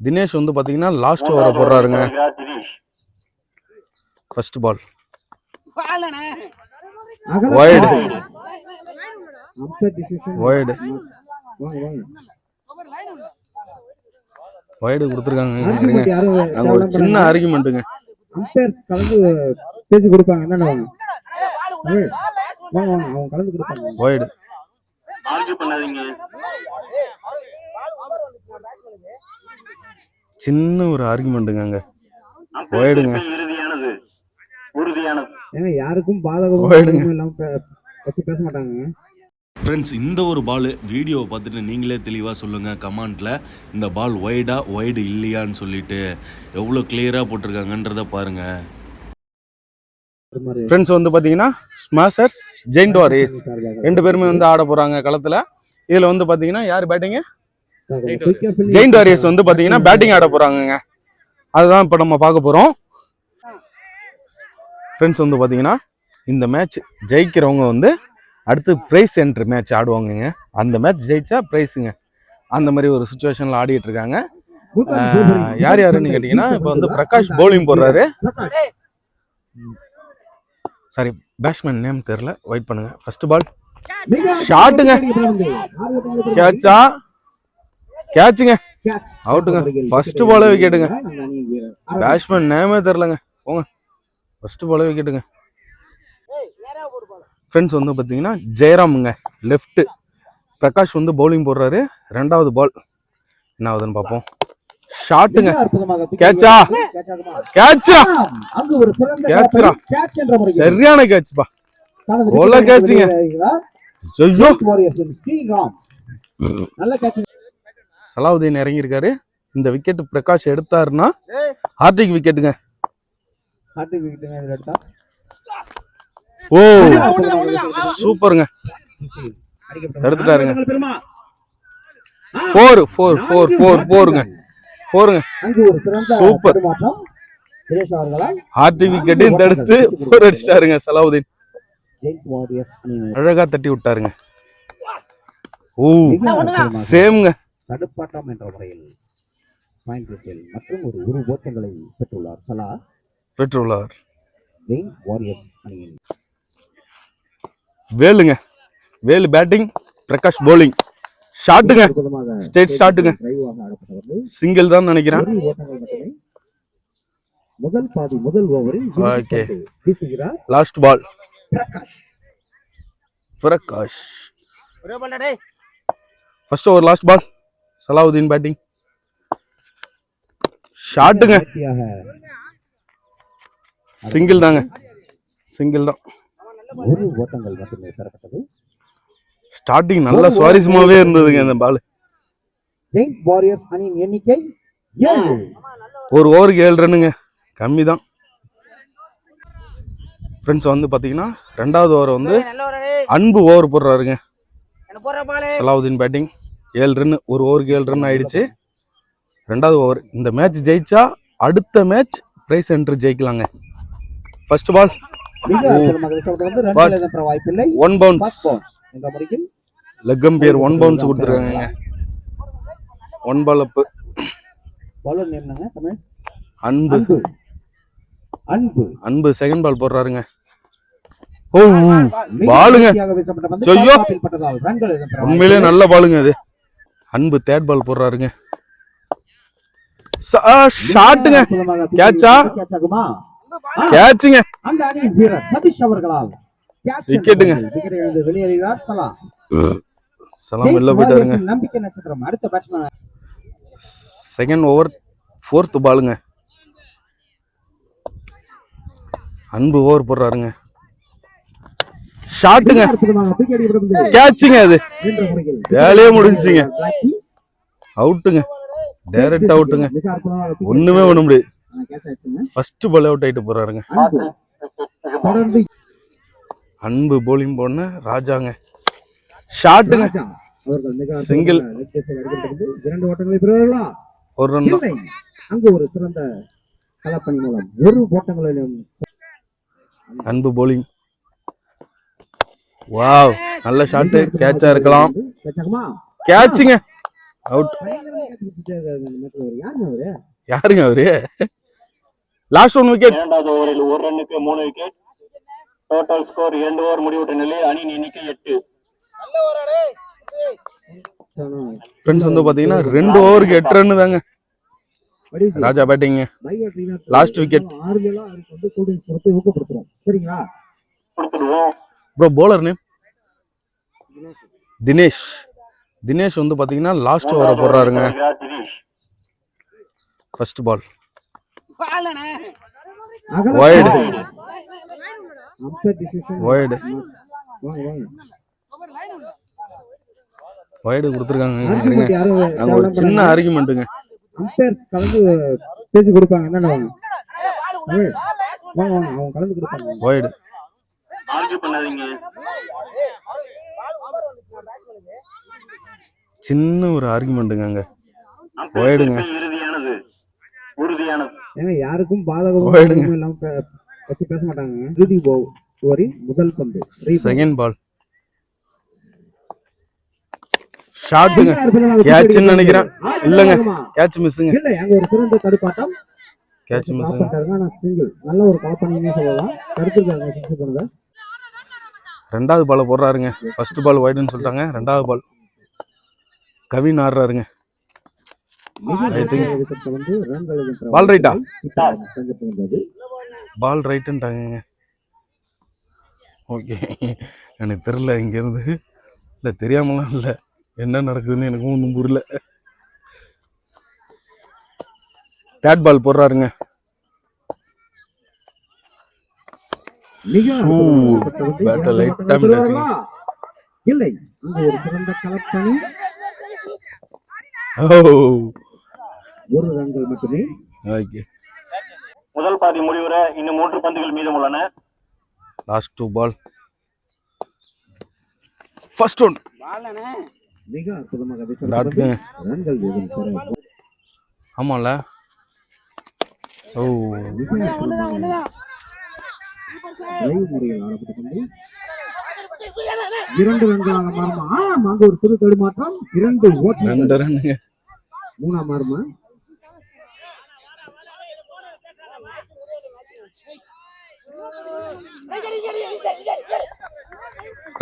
தினேஷ் வந்து பாத்தீங்கன்னா லாஸ்ட் ஓவரை போடுறாருங்க. First ball Wide. Wide. Wide கொடுத்துருக்காங்க. அங்க ஒரு சின்ன ஆர்குமெண்ட்டுங்க அம்பையர்ஸ் கலந்து பேசி கொடுப்பாங்க. என்னென்ன வாங்க ஏய், வாங்க வாங்க. அவங்க கலந்து கொடுப்பாங்க. வைடு சின்ன ஒரு ஆர்குமெண்ட்டுங்க அங்க போயிடுங்க. ஏங்க யாருக்கும். பாதகமும் இல்லாம பேச மாட்டாங்க ஃப்ரெண்ட்ஸ் இந்த ஒரு பால் வீடியோவை பார்த்துட்டு நீங்களே தெளிவாக சொல்லுங்கள் கமெண்ட்டில் இந்த பால் ஒய்டா ஒய்டு இல்லையான்னு சொல்லிட்டு எவ்வளோ கிளியராக போட்டிருக்காங்கன்றத பாருங்கள் ஃப்ரெண்ட்ஸ் வந்து பாத்தீங்கன்னா ஸ்மாஷர்ஸ் ஜெயிண்ட் வாரியர்ஸ் ரெண்டு பேருமே வந்து ஆட போறாங்க களத்துல. இதுல வந்து பாத்தீங்கன்னா யார் பேட்டிங்க ஜெயிண்ட் வாரியர்ஸ் வந்து பாத்தீங்கன்னா பேட்டிங் ஆட போறாங்கங்க. அதுதான் இப்போ நம்ம பார்க்க போறோம். ஃப்ரெண்ட்ஸ் வந்து பாத்தீங்கன்னா இந்த மேட்ச் ஜெயிக்கிறவங்க வந்து அடுத்து ப்ரைஸ் என்ட்ரி மேட்ச் ஆடுவாங்கங்க. அந்த மேட்ச் ஜெயிச்சா ப்ரைஸுங்க அந்த மாதிரி ஒரு சுச்சுவேஷன்ல ஆடிட்டு இருக்காங்க. யார் யாருன்னு கேட்டிங்கன்னா இப்போ வந்து பிரகாஷ் பவுலிங் போடுறாரு. சாரி பேட்ஸ்மேன் நேம் தெரியல. வெயிட் பண்ணுங்க. ஃபர்ஸ்ட் பால் ஷாட்டுங்க கேட்சா கேட்சுங்க அவுட்டுங்க ஃபர்ஸ்ட் பாலே விக்கெட்டுங்க பேட்ஸ்மேன் நேமே தெரிலங்க போங்க. ஃபர்ஸ்ட் பாலே விக்கெட்டுங்க ஃப்ரெண்ட்ஸ் வந்து பார்த்தீங்கன்னா ஜெயராமுங்க. லெஃப்ட் பிரகாஷ் வந்து பவுலிங் போடுறாரு. ரெண்டாவது பால் என்ன ஆகுதுன்னு பார்ப்போம். ஷாட்டுங்க கேட்சா கேட்சா. கேட்ச் சரியான கேட்ச்பா கேட்சுங்க. ஐயோ நல்ல கேட்ச் சலாவுதீன் இறங்கியிருக்காரு. இந்த விக்கெட் பிரகாஷ் எடுத்தாருன்னா ஹார்டிக் விக்கெட்டுங்க ஓ. சூப்பருங்க. தடுத்துட்டாருங்க. ஃபோர் ஃபோர் ஃபோர் ஃபோர் ஃபோருங்க ஃபோருங்க சூப்பர். ஹார்டிக் விக்கெட்டையும் தடுத்து ஃபோர் அடிச்சிட்டாருங்க சலாவுதீன். அழகா தட்டி விட்டாருங்க. ஓ சேம்ங்க. தடுப்பாட்டம் என்ற முறையில் பாயிண்ட் மற்றும் ஒரு இரு ஓட்டங்களை பெற்றுள்ளார். சலா. பெற்றுள்ளார். வாரியர்ஸ் அணியின் வேலுங்க. Velu batting Prakash bowling. ஷாட்டுங்க ஸ்டேட் ஆடப்பட்டவர்கள் சிங்கிள் தான் நினைக்கிறேன். ஒரு முதல் பாதி முதல் ஓவரில். வீசுகிறார் last ball Prakash. Prakash. First over last ball Salahuddin batting ஷாட்டுங்க சிங்கிள் தாங்க. சிங்கிள் தான். ஒரு ஓட்டங்கள் மட்டுமே பெறப்பட்டது. ஸ்டார்டிங் நல்ல சுவாரஸ்யமாவே இருந்ததுங்க இந்த பால் ஜெயின்ட் வாரியர்ஸ் அணியின் எண்ணிக்கை ஒரு ஓவருக்கு ஏழு ரன்னுங்க. கம்மி தான். ஃப்ரெண்ட்ஸ் வந்து பார்த்தீங்கன்னா ரெண்டாவது ஓவர் வந்து அன்பு ஓவர் போடுறாருங்க. சலாவுதீன் பேட்டிங் ஏழு ரன் ஒரு ஓவருக்கு ஏழு ரன் ஆயிடுச்சு. ரெண்டாவது ஓவர் இந்த மேட்ச் ஜெயிச்சா அடுத்த மேட்ச் பிரைஸ் என்ட்ரு ஜெயிக்கலாங்க. First ball one bounce First bounce. என்ற முறையில் லெக் அம்பியர் ஒன் பவுன்ஸ் கொடுத்துருக்காங்க. One ball Appu Anbu. அன்பு. அன்பு. Second ball போடுறாருங்க. ஓ மிக பாலுங்க. உண்மையிலே. நல்ல பாலுங்க அது. அன்பு தேர்ட் பால் போடுறாருங்க. ஷாட்டுங்க. ஆகுமா? கேட்சுங்க அந்த அணியின் வீரர் சதீஷ் அவர்களால் catch என்ற Wicket-ங்க. முறையில் wicket இழந்து வெளியேறுகிறார் சலா சலாம் வெளில போயிட்டாருங்க. நம்பிக்கை நட்சத்திரம். அடுத்த பேட்ஸ்மேன் செகண்ட் ஓவர் ஃபோர்த் பாலுங்க அன்பு ஓவர் போடுறாருங்க. ஷாட்டுங்க. கேட்சுங்க அது. வேலையே முடிஞ்சுங்க அவுட்டுங்க. டைரக்ட் அவுட்டுங்க. ஒண்ணுமே பண்ண முடியாது. ஃபர்ஸ்ட் பால் அவுட் ஆயிட்டு போறாருங்க. அன்பு. போலிங் போன ராஜாங்க. ஷாட்டுங்க பெறுவார்களா? ஒரு ரன் அங்கு ஒரு சிறந்த களப்பணி மூலம் ஒரு ஓட்டங்களிலும் அன்பு போலிங் வாவ் நல்ல ஷாட்டு கேட்சா இருக்கலாம்? கேட்சுங்க அவுட். யாருங்க அவரு? யாருங்க அவரு? லாஸ்ட் ஒன் விக்கெட் இரண்டாவது ஓவரில் ஒரு ரன்னுக்கு மூணு விக்கெட் டோட்டல் ஸ்கோர் இரண்டு ஓவர் முடிவுற்ற நிலையில் அணியின் எண்ணிக்கை எட்டு. ஃப்ரெண்ட்ஸ் வந்து பாத்தீங்கன்னா ரெண்டு ஓவருக்கு எட்டு ரன் தாங்க. ராஜா பேட்டிங் கொடுத்து ஊக்கப்படுத்துறோம். சரிங்களா? Bro bowler name Dinesh. Dinesh. வந்து பாத்தீங்கன்னா லாஸ்ட் ஓவரை போடுறாருங்க. ஃபர்ஸ்ட் பால் அகல Wide. Umpire decision. Wide. வாங்க வாங்க வைடு கொடுத்துருக்காங்க. அங்க ஒரு சின்ன ஆர்குமெண்ட்டுங்க அம்பையர்ஸ் கலந்து பேசி கொடுப்பாங்க. என்னன்னு வாங்க அவங்க கலந்து கொடுப்பாங்க. வைடு ஆர்கியூ பண்ணாதீங்க. சின்ன ஒரு ஆர்குமெண்ட்டுங்க அங்க. போயிடுங்க. இறுதியானது. உறுதியானது. ஏங்க யாருக்கும். பாதகமும் இல்லாம வச்சு பேச மாட்டாங்க. இறுதி ஓவரி முதல் பந்து. செகண்ட் பால் ஷாட்டுங்க ன்னு நினைக்கிறேன். இல்லைங்க. கேட்ச் மிஸ்ஸுங்க இல்ல அங்க ஒரு சிறந்த தடுப்பாட்டம். கேட்ச் சிங்கிள் நல்ல ஒரு காப்பனின்னே சொல்லலாம். தடுத்திருக்காங்க சிக்ஸ் பண்ணுங்க. ரெண்டாவது பால் போடுறாருங்க. ஃபர்ஸ்ட் பால் வைடுன்னு சொல்லிட்டாங்க. ரெண்டாவது பால் கவின் ஆடுறாருங்க. சங்கத்தில் வந்தது பால் ரைட்டுன்ட்டாங்க ஓகே எனக்கு தெரில இங்கேருந்து. இல்லை தெரியாமலாம் இல்லை. என்ன நடக்குதுன்னு எனக்கு ஒன்றும் புரியல. தேர்ட் பால் போடுறாருங்க மிக Ooh, அற்புதமான wicket வந்து bat இரண்டு light ஓட்டங்கள் time பெறுவார்களா? இல்லை. அங்க ஒரு சிறந்த கலப்பணி. ஓ. ஒரு ரன்கள் மட்டுமே. ஓகே. முதல் பாதி முடிவுற இன்னும் மூன்று பந்துகள் மீதம் உள்ளன. Last two ball first one மிக அற்புதமாக. ரன்கள் ஆமாம்ல ஓ. முறையில் இரண்டு ரன்களாக மாறுமா? ஆம் அங்க ஒரு சிறு தடுமாற்றம். இரண்டு ரன்னுங்க. மூணாம் மாறுமா?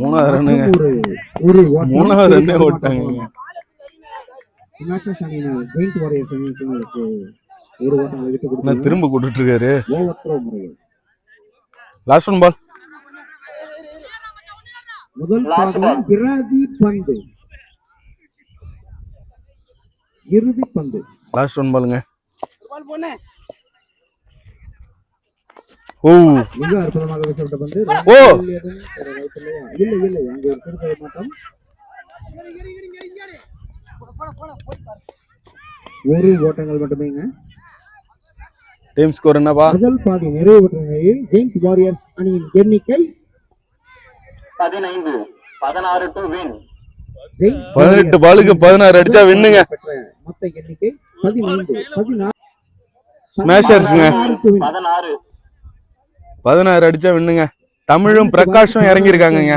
மூணாவது ரன்னுங்க. ஒரு. மூணாவது ரன்னே ஓட்டாங்க. இமாச்சல் அணியினர் ஜெயிண்ட் வாரியர்ஸ் ஒரு விட்டு கொடுத்தாங்க திரும்ப கூட்டிட்டு இருக்காரு ஓவர் த்ரோ முறையில். லாஸ்ட் ஒன் பால் முதல் பாகம் இறுதி பந்து. இறுதி பந்து. லாஸ்ட் ஒன் பாலுங்க ஓ. மிக அற்புதமாக வீசப்பட்ட பந்து. ஓ! இல்லை இல்லை. அங்கு சிறு மாட்டம் ஒரு ஓட்டங்கள் மட்டுமேங்க. டீம் ஸ்கோர் என்னப்பா? முதல் பாதி நிறைவு நிலையில் ஜெயிண்ட் வாரியர்ஸ் அணியின் எண்ணிக்கை பதினைந்து பதினாறு டு வின் பதினெட்டு பாலுக்கு பதினாறு அடிச்சா வின்னுங்க. மொத்த எண்ணிக்கை பதினைந்து பதினாறு ஸ்மாஷர்ஸ்ங்க பதினாறு. பதினாறு. அடிச்சா வின்னுங்க. தமிழும் பிரகாஷும் இறங்கியிருக்காங்கங்க.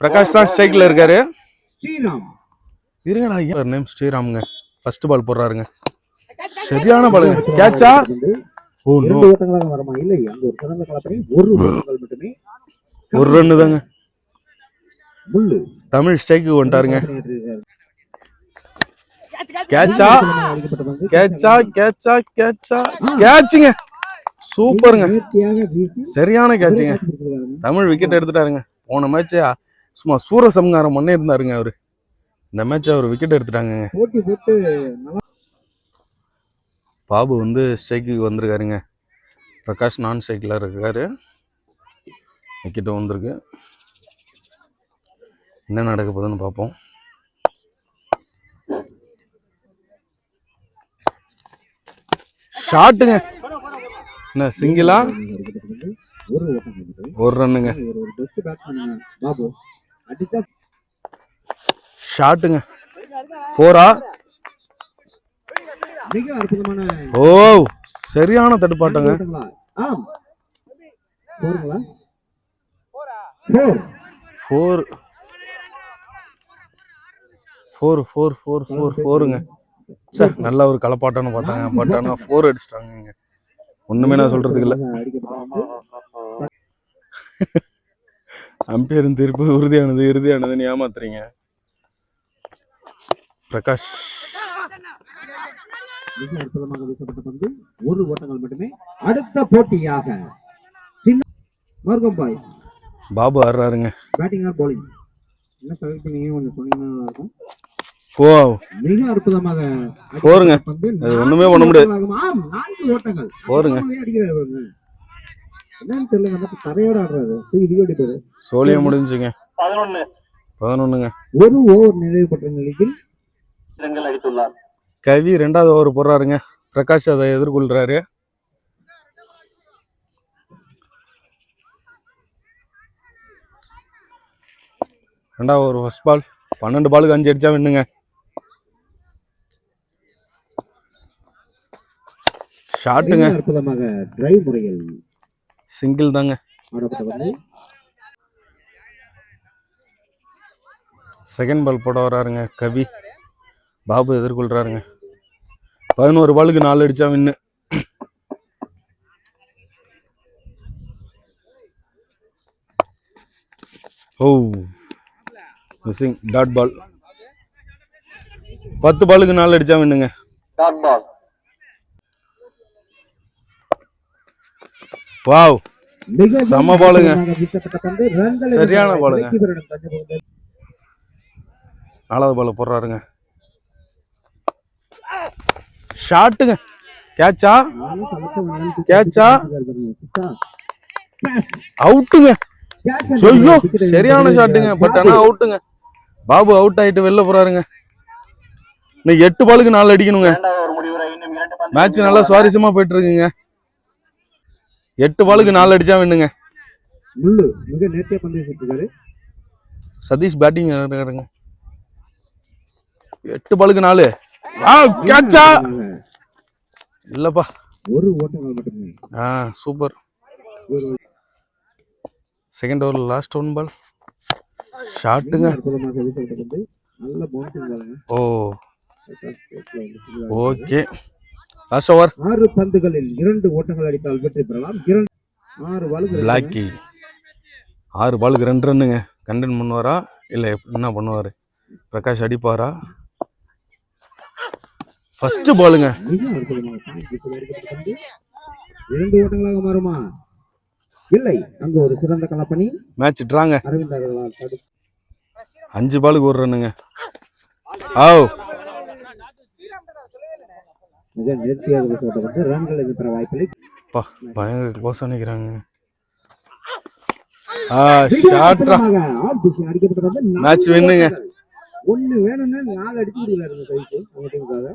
பிரகாஷ் தான் ஸ்ட்ரைக்ல இருக்காரு. ஸ்ரீராம். இருங்கடா நேம் ஸ்ரீராமுங்க. First ball போடுறாருங்க. சரியான பாலுங்க கேட்சா ஓ நோ வருமா? இல்லை அங்கு ஒரு சிறந்த கலப்பணி ஒரு மட்டுமே. ஒரு ரன்னு தாங்க. தமிழ் ஸ்ட்ரைக்கு வந்துட்டாருங்க. கேட்சா கேட்சா கேட்சா கேட்சா கேட்சுங்க சூப்பருங்க சரியான கேட்சுங்க. தமிழ் விக்கெட் எடுத்துட்டாருங்க. போன மேட்ச் சும்மா சூரசம்ஹாரம் பண்ணி இருந்தாருங்க அவரு. இந்த மேட்ச் அவர் விக்கெட் எடுத்துட்டாங்க பாபு வந்து ஸ்ட்ரைக்கு வந்திருக்காருங்க. பிரகாஷ் நான் ஸ்ட்ரைக்கில் இருக்காரு. விக்கெட்டும் வந்திருக்கு. என்ன நடக்க போகுதுன்னு பார்ப்போம் ஷாட்டுங்க. என்ன சிங்கிளா? ஒரு ஒரு ரன்னுங்க. ஷாட்டுங்க. ஃபோரா? மிக அற்புதமான ஓ சரியான தடுப்பாட்டங்க? ஆம். போருங்களா? Four. Four four four four four ஃபோருங்க சே நல்ல ஒரு களப்பாட்டம்னு பார்த்தாங்க. பட் ஆனால் ஃபோர் அடிச்சிட்டாங்க ஒண்ணுமே நான் சொல்றதுக்கு இல்லை. அம்பையரின் தீர்ப்பு உறுதியானது இறுதியானதுன்னு ஏமாத்துறீங்க. பிரகாஷ். மிக அற்புதமாக வீசப்பட்ட பந்து. ஒரு ஓட்டங்கள் மட்டுமே. அடுத்த போட்டியாக சின்ன மார்க்கம் பாய். பாபு ஆடுறாருங்க. Batting or bowling? என்ன செலக்ட் பண்ணீங்க கொஞ்சம் சொன்னீங்கன்னா இருக்கும். ஓ மிக அற்புதமாக போருங்க. அது ஒண்ணுமே பண்ண முடியாது. நான்கு ஓட்டங்களாகும். ஆம், நான்கு ஓட்டங்கள். போருங்க. என்னன்னு தெரியல நம்ம தரையோட ஆடுறாரு. தூக்கி இடி அடிப்பாரு சோழிய முடிஞ்சுங்க. பதினொன்னு. பதினொன்னுங்க. ஒரு ஓவர் நிறைவு பெற்ற நிலையில் ரன்கள் அடித்துள்ளார். கவி ரெண்டாவது ஓவர் போடுறாருங்க. பிரகாஷ் அதை எதிர்கொள்றாரு. ரெண்டாவது ஓவர் ஃபர்ஸ்ட் பால் பன்னெண்டு பாலுக்கு அஞ்சு அடிச்சா வின்னுங்க. ஷாட்டுங்க. சிங்கிள் தாங்க. செகண்ட் பால் போட வராருங்க கவி. பாபு எதிர்கொள்றாருங்க. பதினோரு பாலுக்கு நாலு அடிச்சா வின்னு ஓ மிஸ்ஸிங் டாட் பால் பத்து பாலுக்கு நாலு அடிச்சா வின்னுங்க டாட் பால் வாவ் செம பாலுங்க. சரியான பாலுங்க. நாலாவது பால் போடுறாருங்க. ஷாட்டுங்க. கேட்சா? கேட்சா? அவுட்டுங்க. சொல்லும் சரியான. ஷாட்டுங்க. பட் ஆனா அவுட்டுங்க. பாபு அவுட் ஆயிட்டு வெளில போறாருங்க. இன்னும் எட்டு பாலுக்கு நாலு அடிக்கணுங்க. மேட்ச் நல்லா சுவாரஸ்யமா போயிட்டு இருக்குங்க எட்டு பாலுக்கு நாலு அடிச்சா வேணுங்க சதீஷ் பேட்டிங் எட்டு பாலுக்கு நாலு. கேட்சா இல்லப்பா. ஒரு ஆ super. Second over last one ball ஷாட்டுங்க ஓ. ஓகே. லாஸ்ட் ஓவர் ஆறு பந்துகளில் இரண்டு ஓட்டங்கள் அடித்தால் வெற்றி பெறலாம். ஆறு பாலுக்கு பிளாக்கி ஆறு பாலுக்கு ரெண்டு ரன்னுங்க கண்டன் பண்ணுவாரா? இல்லை என்ன பண்ணுவார்? பிரகாஷ் அடிப்பாரா? ஃபர்ஸ்ட் பாலுங்க இரண்டு ஓட்டங்களாக மாறுமா? இல்லை. அங்கு ஒரு சிறந்த கலப்பணி மேட்ச் ட்ராங்க அஞ்சு பாலுக்கு ஒரு ரன்னுங்க ஆ மிக நேர்த்தியாக வீசப்பட்ட ரன்கள் எதிர்க்கிற வாய்ப்பில்லை. பா பயங்கர க்ளோஸ் ஆ ஷாட்ரா அடிக்கப்பட்ட பந்து நான்கு ஒண்ணு வேணும்னா நாலு அடிச்சு விடுவாரு இந்த கைக்கு ஓட்டிங்காக